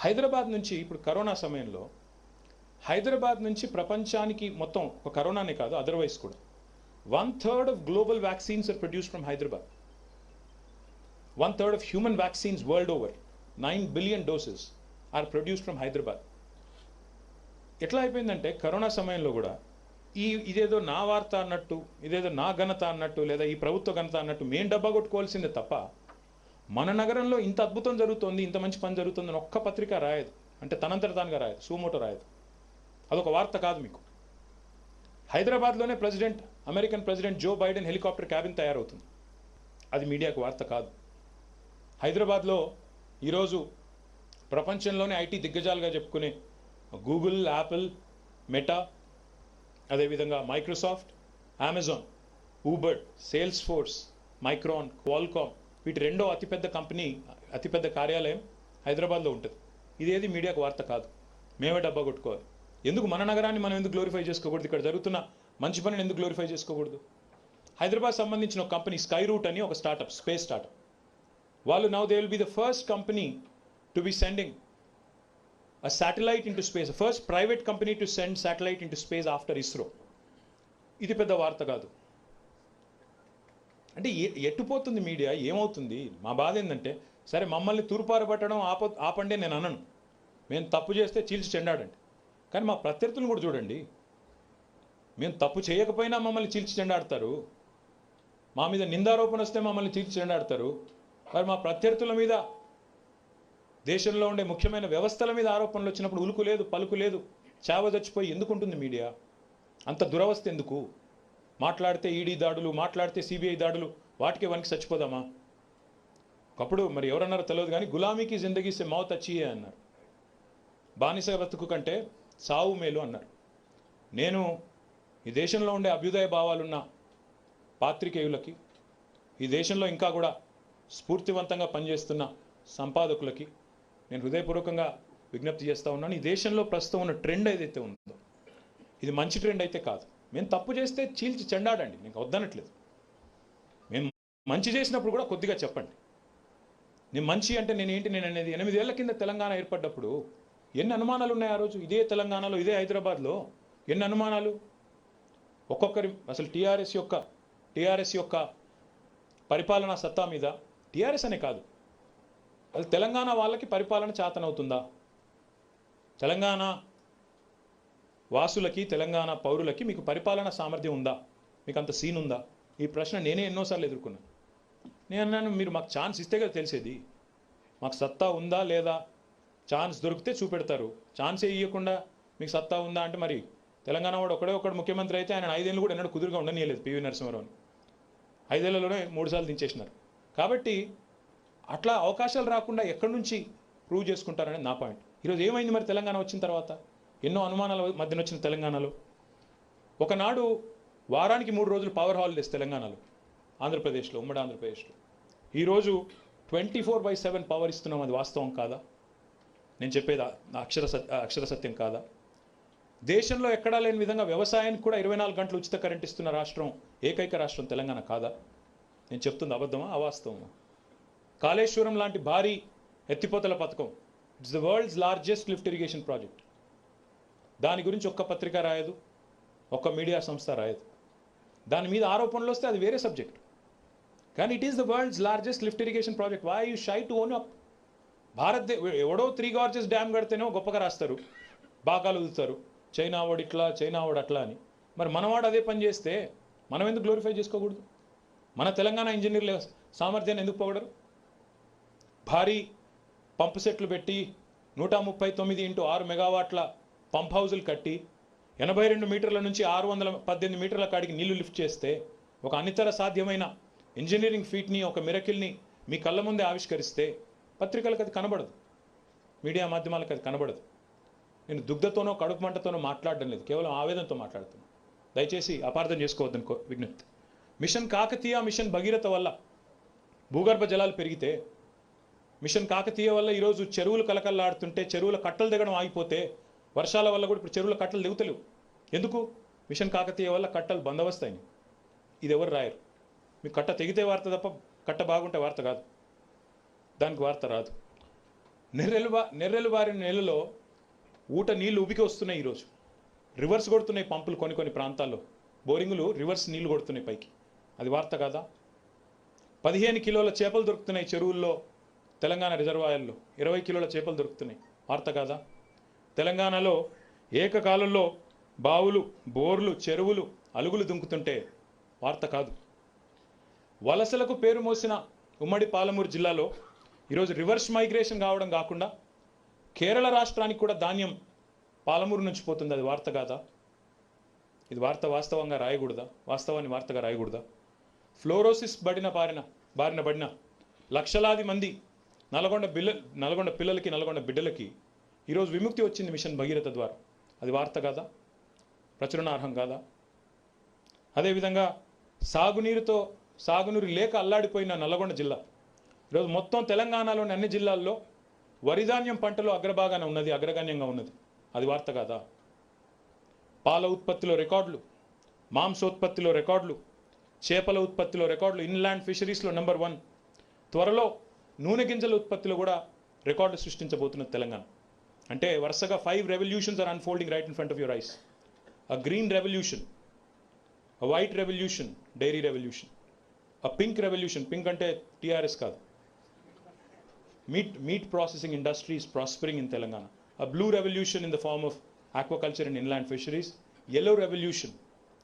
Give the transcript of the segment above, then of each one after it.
హైదరాబాద్ నుంచి ఇప్పుడు కరోనా సమయంలో హైదరాబాద్ నుంచి ప్రపంచానికి మొత్తం ఒక కరోనానే కాదు అదర్వైజ్ కూడా. One third of global vaccines are produce from Hyderabad one third of human vaccines world over nine billion doses are produce from Hyderabad ఎట్లా అయిపోయిందంటే కరోనా సమయంలో కూడా ఈ ఇదేదో నా వార్త అన్నట్టు ఇదేదో నా ఘనత అన్నట్టు లేదా ఈ ప్రభుత్వ ఘనత అన్నట్టు మేం డబ్బా కొట్టుకోవాల్సిందే తప్ప మన నగరంలో ఇంత అద్భుతం జరుగుతుంది ఇంత మంచి పని జరుగుతుందని ఒక్క పత్రిక రాయదు. అంటే తనంతట తానుగా రాయదు సూమోటో రాయదు. అదొక వార్త కాదు మీకు. హైదరాబాద్లోనే president American president Joe Biden helicopter cabin తయారవుతుంది. అది మీడియాకు వార్త కాదు. హైదరాబాద్లో ఈరోజు ప్రపంచంలోనే ఐటీ దిగ్గజాలుగా చెప్పుకునే గూగుల్ యాపిల్ మెటా అదేవిధంగా Microsoft Amazon Uber Salesforce Micron Qualcomm వీటి రెండో అతిపెద్ద కంపెనీ అతిపెద్ద కార్యాలయం హైదరాబాద్లో ఉంటుంది. ఇదేది మీడియాకు వార్త కాదు. మేమే డబ్బా కొట్టుకోవాలి. ఎందుకు మన నగరాన్ని మనం ఎందుకు గ్లోరిఫై చేసుకోకూడదు? ఇక్కడ జరుగుతున్న మంచి పనిని ఎందుకు గ్లోరిఫై చేసుకోకూడదు? హైదరాబాద్ సంబంధించిన ఒక కంపెనీ స్కై రూట్ అని ఒక స్టార్టప్ స్పేస్ స్టార్టప్ వాళ్ళు now they will be the first company to be sending a satellite into space first private company to send satellite into space space after ISRO ఇది పెద్ద వార్త కాదు. అంటే ఎ- ఎట్టుపోతుంది media ఏమవుతుంది? మా బాధ ఏంటంటే సరే మమ్మల్ని తూర్పారబట్టడం ఆప ఆపండి నేను అనను. మేము తప్పు చేస్తే చీల్చి చెండాడండి కానీ మా ప్రత్యర్థులను కూడా చూడండి మేము తప్పు చేయకపోయినా మమ్మల్ని చీల్చి చెండాడతారు. మా మీద నిందారోపణ వస్తే మమ్మల్ని చీల్చి చెండాడతారు. మరి మా ప్రత్యర్థుల మీద దేశంలో ఉండే ముఖ్యమైన వ్యవస్థల మీద ఆరోపణలు వచ్చినప్పుడు ఉలుకు లేదు పలుకు లేదు చావ చచ్చిపోయి ఎందుకు ఉంటుంది మీడియా అంత దురవస్థ ఎందుకు? మాట్లాడితే ఈడీ దాడులు మాట్లాడితే సిబిఐ దాడులు వాటికే వనికి చచ్చిపోదామా? ఒకప్పుడు మరి ఎవరన్నారో తెలియదు కానీ గులామీకి జిందగీ సే మౌత్ అచ్చియే అన్నారు. బానిస బతుకు కంటే సావు మేలు అన్నారు. నేను ఈ దేశంలో ఉండే అభ్యుదయ భావాలున్న పాత్రికేయులకి ఈ దేశంలో ఇంకా కూడా స్ఫూర్తివంతంగా పనిచేస్తున్న సంపాదకులకి నేను హృదయపూర్వకంగా విజ్ఞప్తి చేస్తూ ఉన్నాను. ఈ దేశంలో ప్రస్తుతం ఉన్న ట్రెండ్ ఏదైతే ఉందో ఇది మంచి ట్రెండ్ అయితే కాదు. మేము తప్పు చేస్తే చీల్చి చెండాడండి. మీకు వద్దనట్లేదు. మేము మంచి చేసినప్పుడు కూడా కొద్దిగా చెప్పండి. నేను మంచి అంటే నేను ఏంటి? నేను అనేది ఎనిమిదేళ్ళ కింద తెలంగాణ ఏర్పడ్డప్పుడు ఎన్ని అనుమానాలు ఉన్నాయి ఆ రోజు? ఇదే తెలంగాణలో ఇదే హైదరాబాద్లో ఎన్ని అనుమానాలు? ఒక్కొక్కరి అసలు టీఆర్ఎస్ యొక్క టీఆర్ఎస్ యొక్క పరిపాలనా సత్తా మీద టీఆర్ఎస్ అనే కాదు. అది తెలంగాణ వాళ్ళకి పరిపాలన చేతనవుతుందా? తెలంగాణ వాసులకి తెలంగాణ పౌరులకి మీకు పరిపాలన సామర్థ్యం ఉందా? మీకు అంత సీన్ ఉందా? ఈ ప్రశ్న నేనే ఎన్నోసార్లు ఎదుర్కొన్నాను. నేను అన్నాను మీరు మాకు ఛాన్స్ ఇస్తే కదా తెలిసేది. మాకు సత్తా ఉందా లేదా? ఛాన్స్ దొరికితే చూపెడతారు. ఛాన్సే ఇవ్వకుండా మీకు సత్తా ఉందా? అంటే మరి తెలంగాణ వాడు ఒకడే ఒకడు ముఖ్యమంత్రి అయితే ఆయన ఐదేళ్ళు కూడా ఎన్నడూ కుదురుగా ఉండనియలేదు పివి నరసింహారావుని. ఐదేళ్ళలోనే మూడుసార్లు దించేసినారు. కాబట్టి అట్లా అవకాశాలు రాకుండా ఎక్కడి నుంచి ప్రూవ్ చేసుకుంటారనేది నా పాయింట్. ఈరోజు ఏమైంది మరి తెలంగాణ వచ్చిన తర్వాత? ఎన్నో అనుమానాల మధ్యన వచ్చిన తెలంగాణలో. ఒకనాడు వారానికి మూడు రోజులు పవర్ హాలిడేస్ తెలంగాణలో ఆంధ్రప్రదేశ్లో ఉమ్మడి ఆంధ్రప్రదేశ్లో. ఈరోజు twenty four by seven power ఇస్తున్నాం అది వాస్తవం కాదా? నేను చెప్పేది అక్షర సత్య అక్షర సత్యం కాదా? దేశంలో ఎక్కడా లేని విధంగా వ్యవసాయానికి కూడా ఇరవై నాలుగు గంటలు ఉచిత కరెంట్ ఇస్తున్న రాష్ట్రం ఏకైక రాష్ట్రం తెలంగాణ కాదా? నేను చెప్తుంది అబద్ధమా? అవాస్తవమా? కాళేశ్వరం లాంటి భారీ ఎత్తిపోతల పథకం. It's the world's largest lift irrigation project దాని గురించి ఒక్క పత్రిక రాయదు ఒక్క మీడియా సంస్థ రాయదు. దాని మీద ఆరోపణలు వస్తే అది వేరే సబ్జెక్ట్. కానీ it is the world's largest lift irrigation project. Why you shy to own up Bharat ఎవడో త్రీ గార్జెస్ డ్యామ్ కడితేనో గొప్పగా రాస్తారు. బాగా వదులుతారు చైనా వాడు ఇట్లా చైనా వాడు అట్లా అని. మరి మనవాడు అదే పని చేస్తే మనం ఎందుకు గ్లోరిఫై చేసుకోకూడదు? మన తెలంగాణ ఇంజనీర్ల సామర్థ్యాన్ని ఎందుకు పొగడరు? భారీ పంప్ సెట్లు పెట్టి నూట ముప్పై తొమ్మిది ఇంటూ ఆరు మెగావాట్ల పంప్ హౌజులు కట్టి ఎనభై రెండు మీటర్ల నుంచి ఆరు వందల పద్దెనిమిది మీటర్ల కాడికి నీళ్ళు లిఫ్ట్ చేస్తే ఒక అనితర సాధ్యమైన ఇంజనీరింగ్ ఫీట్ని ఒక మిరకిల్ని మీ కళ్ళ ముందే ఆవిష్కరిస్తే పత్రికలకు అది కనబడదు. మీడియా మాధ్యమాలకు అది కనబడదు. నేను దుగ్ధతోనో కడుపు మంటతోనో మాట్లాడడం లేదు. కేవలం ఆవేదనతో మాట్లాడుతున్నాను దయచేసి అపార్థం చేసుకోవద్దని విజ్ఞప్తి. మిషన్ కాకతీయ మిషన్ భగీరథ వల్ల భూగర్భ జలాలు పెరిగితే మిషన్ కాకతీయ వల్ల ఈరోజు చెరువులు కలకల్లాడుతుంటే చెరువుల కట్టలు దిగడం ఆగిపోతే వర్షాల వల్ల కూడా ఇప్పుడు చెరువుల కట్టలు దిగుతలేవు. ఎందుకు? మిషన్ కాకతీయ వల్ల కట్టలు బందవస్తాయి ఇది ఎవరు రాయరు? మీకు కట్ట తెగితే వార్త తప్ప కట్ట బాగుంటే వార్త కాదు. దానికి వార్త రాదు. నెర్రెలు బా నెర్రెలు బారిన నెలలో ఊట నీళ్ళు ఉబికి వస్తున్నాయి ఈరోజు. రివర్స్ కొడుతున్నాయి పంపులు కొన్ని కొన్ని ప్రాంతాల్లో. బోరింగులు రివర్స్ నీళ్ళు కొడుతున్నాయి పైకి. అది వార్త కాదా? పదిహేను కిలోల చేపలు దొరుకుతున్నాయి చెరువుల్లో తెలంగాణ రిజర్వాయర్లో. ఇరవై కిలోల చేపలు దొరుకుతున్నాయి. వార్త కాదా? తెలంగాణలో ఏకకాలంలో బావులు బోర్లు చెరువులు అలుగులు దుంకుతుంటే వార్త కాదు. వలసలకు పేరు మోసిన ఉమ్మడి పాలమూరు జిల్లాలో ఈరోజు రివర్స్ మైగ్రేషన్ కావడం కాకుండా కేరళ రాష్ట్రానికి కూడా ధాన్యం పాలమూరు నుంచి పోతుంది. అది వార్త కాదా? ఇది వార్త వాస్తవంగా రాయకూడదా? వాస్తవాన్ని వార్తగా రాయకూడదా? ఫ్లోరోసిస్ బడిన బారిన బారిన పడిన లక్షలాది మంది నల్గొండ బిల్ల నల్గొండ పిల్లలకి నల్గొండ బిడ్డలకి ఈరోజు విముక్తి వచ్చింది మిషన్ భగీరథ ద్వారా. అది వార్త కాదా? ప్రచురణార్హం కాదా? అదేవిధంగా సాగునీరుతో సాగునీరు లేక అల్లాడిపోయిన నల్లగొండ జిల్లా. ఈరోజు మొత్తం తెలంగాణలోని అన్ని జిల్లాల్లో వరిధాన్యం పంటలో అగ్రభాగాన ఉన్నది అగ్రగణ్యంగా ఉన్నది. అది వార్త కాదా? పాల ఉత్పత్తిలో రికార్డులు మాంసోత్పత్తిలో రికార్డులు చేపల ఉత్పత్తిలో రికార్డులు ఇన్లాండ్ ఫిషరీస్లో నెంబర్ వన్. త్వరలో నూనె గింజల ఉత్పత్తిలో కూడా రికార్డులు సృష్టించబోతున్నది తెలంగాణ. అంటే వరుసగా five revolutions are unfolding right in front of your eyes a green revolution a white revolution dairy revolution a pink revolution pink అంటే టీఆర్ఎస్ కాదు meat meat processing industries prospering in Telangana a blue revolution in the form of aquaculture and inland fisheries yellow revolution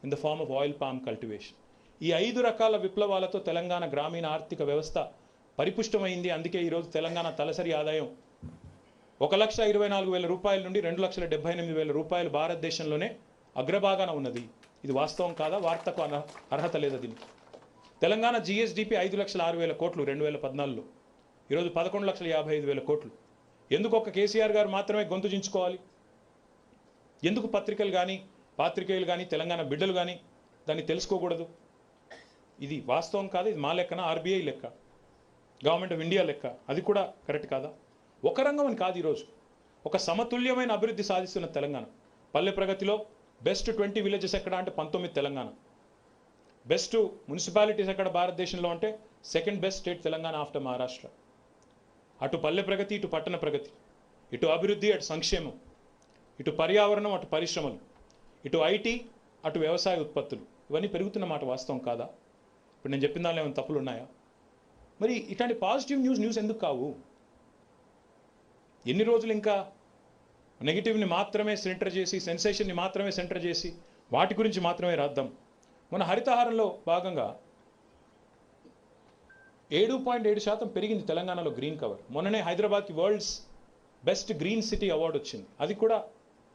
in the form of oil palm cultivation ఈ ఐదు రకాల విప్లవాలతో తెలంగాణ గ్రామీణ ఆర్థిక వ్యవస్థ పరిపుష్టమైంది అందుకే ఈరోజు తెలంగాణ తలసరి ఆదాయం ఒక లక్ష ఇరవై నాలుగు వేల రూపాయల నుండి రెండు లక్షల డెబ్బై ఎనిమిది వేల రూపాయలు భారతదేశంలోనే అగ్రభాగాన ఉన్నది. ఇది వాస్తవం కాదా? వార్తకు అర్హత లేదా దీనికి? తెలంగాణ జిఎస్డిపి ఐదు లక్షల ఆరు వేల కోట్లు రెండు వేల పద్నాలుగులో. ఈరోజు పదకొండు లక్షల యాభై ఐదు వేల కోట్లు. ఎందుకు ఒక కేసీఆర్ గారు మాత్రమే గొంతు చించుకోవాలి? ఎందుకు పత్రికలు కానీ పాత్రికేయులు కానీ తెలంగాణ బిడ్డలు కానీ దాన్ని తెలుసుకోకూడదు? ఇది వాస్తవం కాదు? ఇది మా లెక్కన? ఆర్బీఐ లెక్క? గవర్నమెంట్ ఆఫ్ ఇండియా లెక్క? అది కూడా కరెక్ట్ కాదా? ఒక రంగం అని కాదు ఈరోజు. ఒక సమతుల్యమైన అభివృద్ధి సాధిస్తున్న తెలంగాణ. పల్లె ప్రగతిలో బెస్ట్ ట్వంటీ విలేజెస్ ఎక్కడ అంటే పంతొమ్మిది తెలంగాణ. బెస్ట్ మున్సిపాలిటీస్ ఎక్కడ భారతదేశంలో అంటే second best state Telangana after Maharashtra. అటు పల్లె ప్రగతి ఇటు పట్టణ ప్రగతి. ఇటు అభివృద్ధి అటు సంక్షేమం. ఇటు పర్యావరణం అటు పరిశ్రమలు. ఇటు ఐటీ అటు వ్యవసాయ ఉత్పత్తులు. ఇవన్నీ పెరుగుతున్న మాట వాస్తవం కాదా? ఇప్పుడు నేను చెప్పిన దానిలో ఏమైనా తప్పులు ఉన్నాయా మరి ఇట్లాంటి పాజిటివ్ న్యూస్ న్యూస్ ఎందుకు కావు? ఎన్ని రోజులు ఇంకా నెగిటివ్ని మాత్రమే సెంటర్ చేసి సెన్సేషన్ని మాత్రమే సెంటర్ చేసి వాటి గురించి మాత్రమే రాద్దాం. మన హరితహారంలో భాగంగా ఏడు పాయింట్ ఏడు శాతం పెరిగింది తెలంగాణలో గ్రీన్ కవర్. మొన్ననే హైదరాబాద్కి world's best green city award వచ్చింది. అది కూడా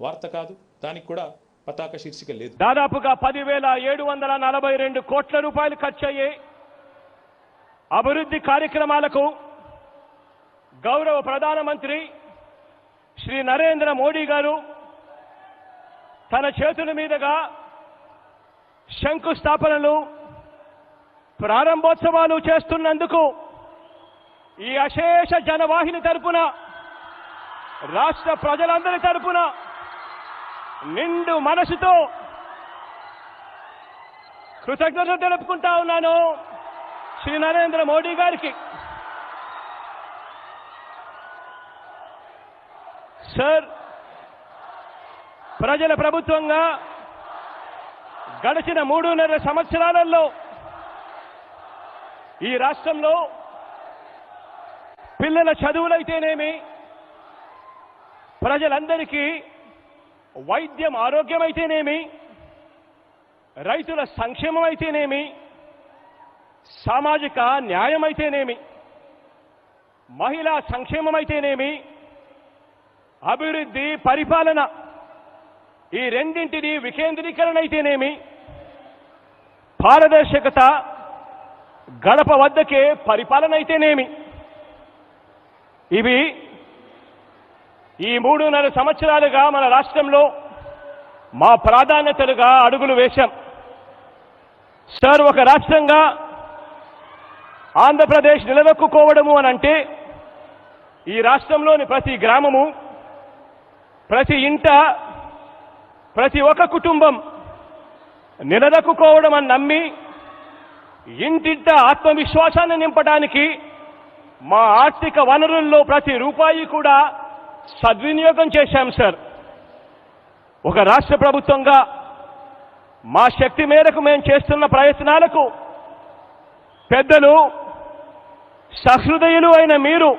వార్త కాదు దానికి కూడా పతాక శీర్షిక లేదు. దాదాపుగా పదివేల ఏడు వందల నలభై రెండు కోట్ల రూపాయలు ఖర్చు అయ్యాయి అభివృద్ధి కార్యక్రమాలకు గౌరవ ప్రధానమంత్రి శ్రీ నరేంద్ర మోడీ గారు తన చేతుల మీదుగా శంకుస్థాపనలు ప్రారంభోత్సవాలు చేస్తున్నందుకు ఈ అశేష జనవాహిని తరపున రాష్ట్ర ప్రజలందరి తరపున నిండు మనసుతో కృతజ్ఞతలు తెలుపుకుంటా ఉన్నాను శ్రీ నరేంద్ర మోడీ గారికి. సార్ ప్రజల ప్రభుత్వంగా గడిచిన మూడున్నర సంవత్సరాలలో ఈ రాష్ట్రంలో పిల్లల చదువులైతేనేమి ప్రజలందరికీ వైద్యం ఆరోగ్యం అయితేనేమి రైతుల సంక్షేమం అయితేనేమి సామాజిక న్యాయం అయితేనేమి మహిళా సంక్షేమం అయితేనేమి అభివృద్ధి పరిపాలన ఈ రెండింటిని వికేంద్రీకరణ అయితేనేమి? పారదర్శకత గడప వద్దకే పరిపాలన అయితేనేమి? ఇవి ఈ మూడున్నర సంవత్సరాలుగా మన రాష్ట్రంలో మా ప్రాధాన్యతలుగా అడుగులు వేశాం. సార్ ఒక రాష్ట్రంగా ఆంధ్రప్రదేశ్ నిలదొక్కుకోవడము అని అంటే ఈ రాష్ట్రంలోని ప్రతి గ్రామము ప్రతి ఇంట ప్రతి ఒక్క కుటుంబం నిలదొక్కుకోవడం అని నమ్మి ఇంటింట ఆత్మవిశ్వాసాన్ని నింపడానికి మా ఆర్థిక వనరుల్లో ప్రతి రూపాయి కూడా సద్వినియోగం చేశాం సార్. ఒక రాష్ట్ర ప్రభుత్వంగా మా శక్తి మేరకు మేము చేస్తున్న ప్రయత్నాలకు పెద్దలు సహృదయులు అయిన మీరు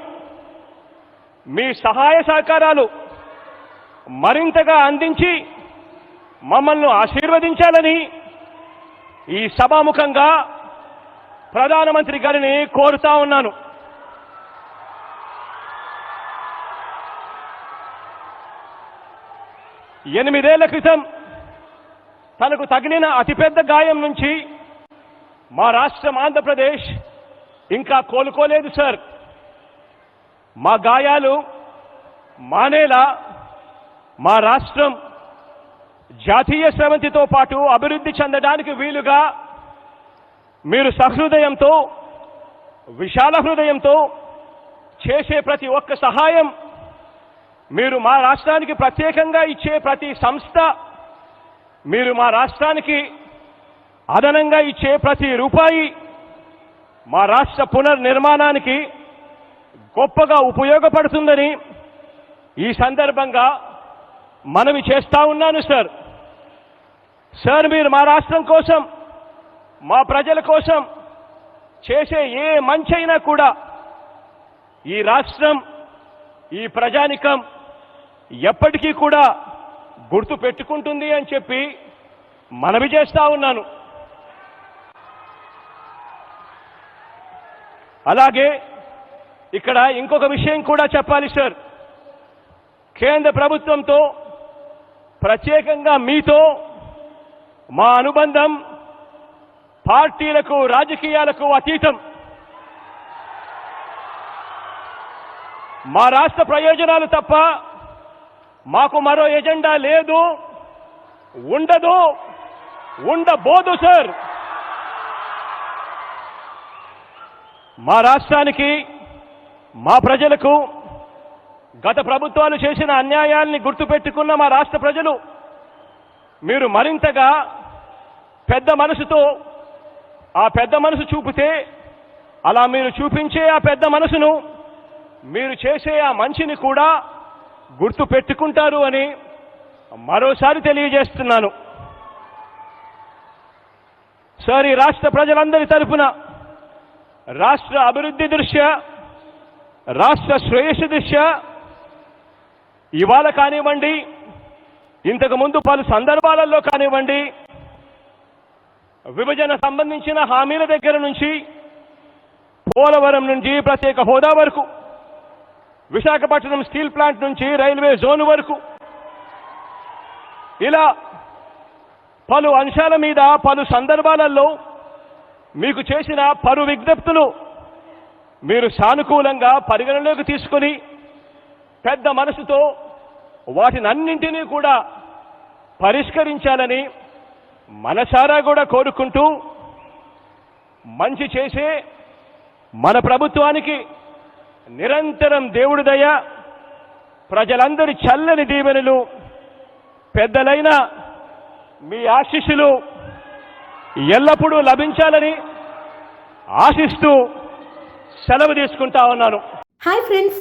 మీ సహాయ సహకారాలు మరింతగా అందించి మమ్మల్ని ఆశీర్వదించాలని ఈ సభాముఖంగా ప్రధానమంత్రి గారిని కోరుతా ఉన్నాను. ఎనిమిదేళ్ళ క్రితం తనకు తగిలిన అతిపెద్ద గాయం నుంచి మా రాష్ట్రం ఆంధ్రప్రదేశ్ ఇంకా కోలుకోలేదు సార్. మా గాయాలు మానేలా మా రాష్ట్రం జాతీయ స్రవంతితో పాటు అభివృద్ధి చెందడానికి వీలుగా మీరు సహృదయంతో విశాల హృదయంతో చేసే ప్రతి ఒక్క సహాయం మీరు మా రాష్ట్రానికి ప్రత్యేకంగా ఇచ్చే ప్రతి సంస్థ మీరు మా రాష్ట్రానికి అదనంగా ఇచ్చే ప్రతి రూపాయి మా రాష్ట్ర పునర్నిర్మాణానికి గొప్పగా ఉపయోగపడుతుందని ఈ సందర్భంగా మనవి చేస్తా ఉన్నాను సార్. సార్ మీరు మా రాష్ట్రం కోసం మా ప్రజల కోసం చేసే ఏ మంచైనా కూడా ఈ రాష్ట్రం ఈ ప్రజానికం ఎప్పటికీ కూడా గుర్తు పెట్టుకుంటుంది అని చెప్పి మనవి చేస్తా ఉన్నాను. అలాగే ఇక్కడ ఇంకొక విషయం కూడా చెప్పాలి సార్. కేంద్ర ప్రభుత్వంతో ప్రత్యేకంగా మీతో మా అనుబంధం పార్టీలకు రాజకీయాలకు అతీతం. మా రాష్ట్ర ప్రయోజనాలు తప్ప మాకు మరో ఎజెండా లేదు. ఉండదు. ఉండబోదు సార్. మా రాష్ట్రానికి మా ప్రజలకు గత ప్రభుత్వాలు చేసిన అన్యాయాల్ని గుర్తుపెట్టుకున్న మా రాష్ట్ర ప్రజలు మీరు మరింతగా పెద్ద మనసుతో ఆ పెద్ద మనసు చూపితే అలా మీరు చూపించే ఆ పెద్ద మనసును మీరు చేసే ఆ మంచిని కూడా గుర్తు పెట్టుకుంటారు అని మరోసారి తెలియజేస్తున్నాను. సార్ ఈ రాష్ట్ర ప్రజలందరి తరపున రాష్ట్ర అభివృద్ధి దృష్ట్యా రాష్ట్ర శ్రేయస్సు దృష్ట్యా ఇవాళ కానివ్వండి ఇంతకుముందు పలు సందర్భాలలో కానివ్వండి విభజన సంబంధించిన హామీల దగ్గర నుంచి పోలవరం నుంచి ప్రత్యేక హోదా వరకు విశాఖపట్నం స్టీల్ ప్లాంట్ నుంచి రైల్వే జోన్ వరకు ఇలా పలు అంశాల మీద పలు సందర్భాలలో మీకు చేసిన పలు విజ్ఞప్తులు మీరు సానుకూలంగా పరిగణలోకి తీసుకుని పెద్ద మనసుతో వాటినన్నింటినీ కూడా పరిష్కరించాలని మనసారా కూడా కోరుకుంటూ మంచి చేసే మన ప్రభుత్వానికి నిరంతరం దేవుడి దయ ప్రజలందరి చల్లని దీవెనలు పెద్దలైన మీ ఆశీస్సులు ఎల్లప్పుడూ లభించాలని ఆశిస్తూ సెలవు తీసుకుంటా ఉన్నాను. Hi friends